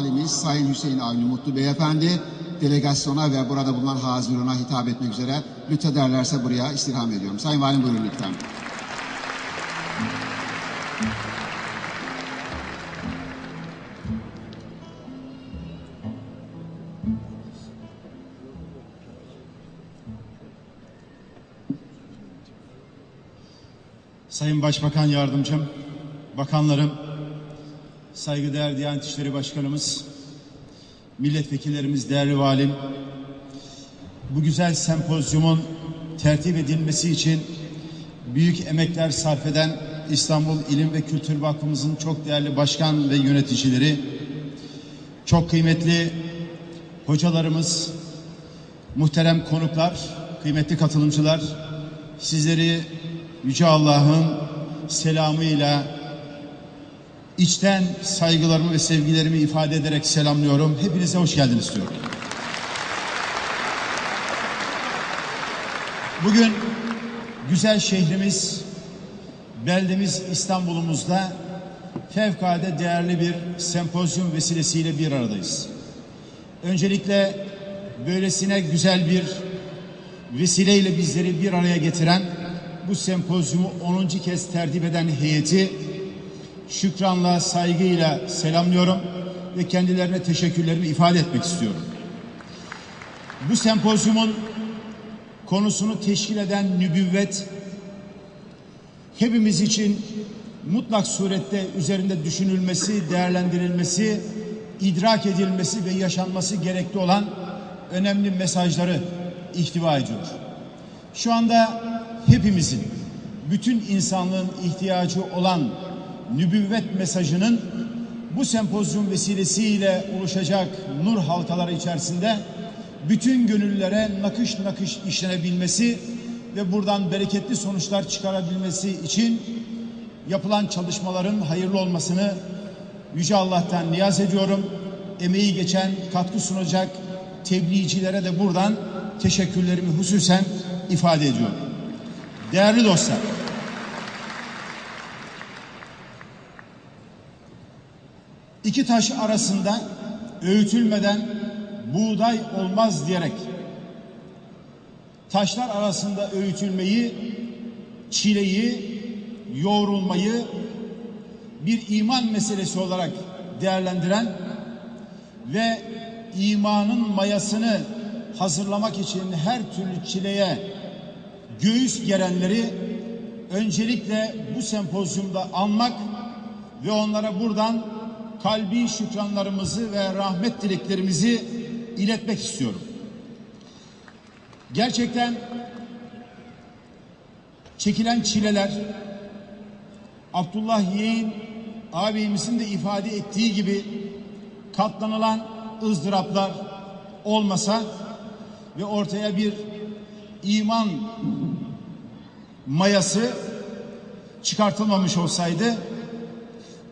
Valimiz Sayın Hüseyin Avni Mutlu Beyefendi delegasyona ve burada bulunan haziruna hitap etmek üzere lütfederlerse buraya istirham ediyorum. Sayın Valim buyurun lütfen. Sayın Başbakan Yardımcım, bakanlarım, saygıdeğer Diyanet İşleri Başkanımız, milletvekillerimiz, değerli valim, bu güzel sempozyumun tertip edilmesi için büyük emekler sarf eden İstanbul İlim ve Kültür Vakfımızın çok değerli başkan ve yöneticileri, çok kıymetli hocalarımız, muhterem konuklar, kıymetli katılımcılar, sizleri Yüce Allah'ın selamıyla içten saygılarımı ve sevgilerimi ifade ederek selamlıyorum. Hepinize hoş geldiniz diyorum. Bugün güzel şehrimiz, beldemiz İstanbul'umuzda fevkalade değerli bir sempozyum vesilesiyle bir aradayız. Öncelikle böylesine güzel bir vesileyle bizleri bir araya getiren bu sempozyumu 10. kez tertip eden heyeti şükranla, saygıyla selamlıyorum ve kendilerine teşekkürlerimi ifade etmek istiyorum. Bu sempozyumun konusunu teşkil eden nübüvvet hepimiz için mutlak surette üzerinde düşünülmesi, değerlendirilmesi, idrak edilmesi ve yaşanması gerekli olan önemli mesajları ihtiva ediyor. Şu anda hepimizin, bütün insanlığın ihtiyacı olan nübüvvet mesajının bu sempozyum vesilesiyle oluşacak nur halkaları içerisinde bütün gönüllere nakış nakış işlenebilmesi ve buradan bereketli sonuçlar çıkarabilmesi için yapılan çalışmaların hayırlı olmasını Yüce Allah'tan niyaz ediyorum. Emeği geçen, katkı sunacak tebliğcilere de buradan teşekkürlerimi hususen ifade ediyorum. Değerli dostlar, iki taş arasında öğütülmeden buğday olmaz diyerek taşlar arasında öğütülmeyi, çileyi, yoğrulmayı bir iman meselesi olarak değerlendiren ve imanın mayasını hazırlamak için her türlü çileye göğüs gerenleri öncelikle bu sempozyumda anmak ve onlara buradan kalbi şükranlarımızı ve rahmet dileklerimizi iletmek istiyorum. Gerçekten çekilen çileler Abdullah Yeğen ağabeyimizin de ifade ettiği gibi katlanılan ızdıraplar olmasa ve ortaya bir iman mayası çıkartılmamış olsaydı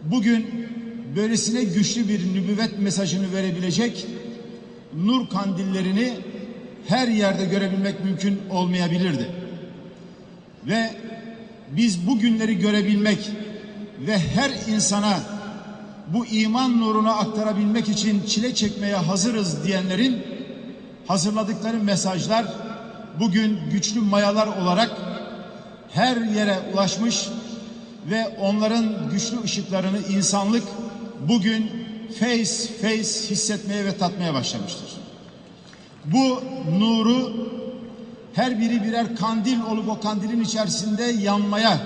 bugün böylesine güçlü bir nübüvvet mesajını verebilecek nur kandillerini her yerde görebilmek mümkün olmayabilirdi. Ve biz bu günleri görebilmek ve her insana bu iman nurunu aktarabilmek için çile çekmeye hazırız diyenlerin hazırladıkları mesajlar bugün güçlü mayalar olarak her yere ulaşmış ve onların güçlü ışıklarını insanlık bugün face face hissetmeye ve tatmaya başlamıştır. Bu nuru her biri birer kandil olup o kandilin içerisinde yanmaya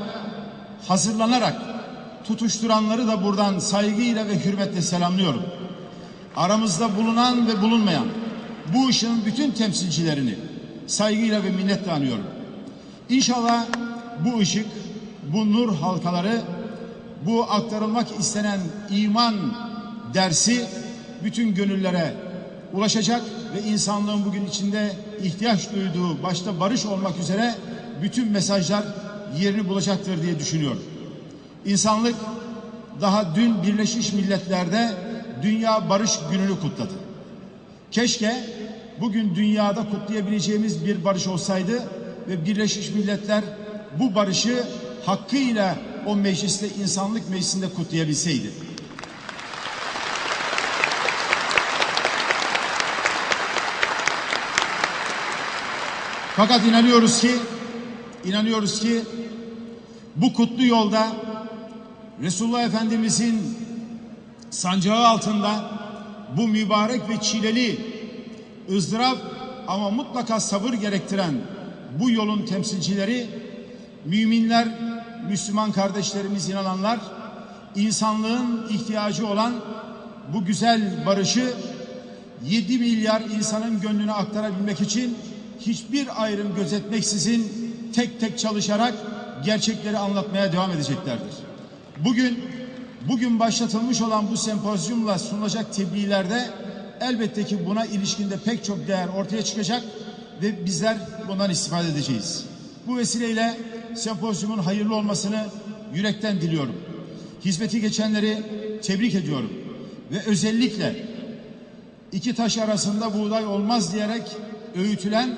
hazırlanarak tutuşturanları da buradan saygıyla ve hürmetle selamlıyorum. Aramızda bulunan ve bulunmayan bu ışığın bütün temsilcilerini saygıyla ve minnetle anıyorum. İnşallah bu ışık, bu nur halkaları, bu aktarılmak istenen iman dersi bütün gönüllere ulaşacak ve insanlığın bugün içinde ihtiyaç duyduğu başta barış olmak üzere bütün mesajlar yerini bulacaktır diye düşünüyorum. İnsanlık daha dün Birleşmiş Milletler'de Dünya Barış Günü'nü kutladı. Keşke bugün dünyada kutlayabileceğimiz bir barış olsaydı ve Birleşmiş Milletler bu barışı hakkıyla o mecliste insanlık meclisinde kutlayabilseydi. Fakat inanıyoruz ki inanıyoruz ki bu kutlu yolda Resulullah Efendimizin sancağı altında bu mübarek ve çileli ızdırap ama mutlaka sabır gerektiren bu yolun temsilcileri müminler Müslüman kardeşlerimiz, inananlar insanlığın ihtiyacı olan bu güzel barışı 7 milyar insanın gönlüne aktarabilmek için hiçbir ayrım gözetmeksizin tek tek çalışarak gerçekleri anlatmaya devam edeceklerdir. Bugün bugün başlatılmış olan bu sempozyumla sunulacak tebliğlerde elbette ki buna ilişkinde pek çok değer ortaya çıkacak ve bizler bundan istifade edeceğiz. Bu vesileyle sempozyumun hayırlı olmasını yürekten diliyorum. Hizmeti geçenleri tebrik ediyorum ve özellikle iki taş arasında buğday olmaz diyerek öğütülen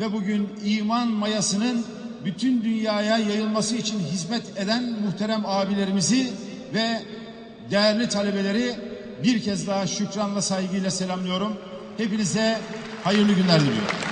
ve bugün iman mayasının bütün dünyaya yayılması için hizmet eden muhterem abilerimizi ve değerli talebeleri bir kez daha şükranla saygıyla selamlıyorum. Hepinize hayırlı günler diliyorum.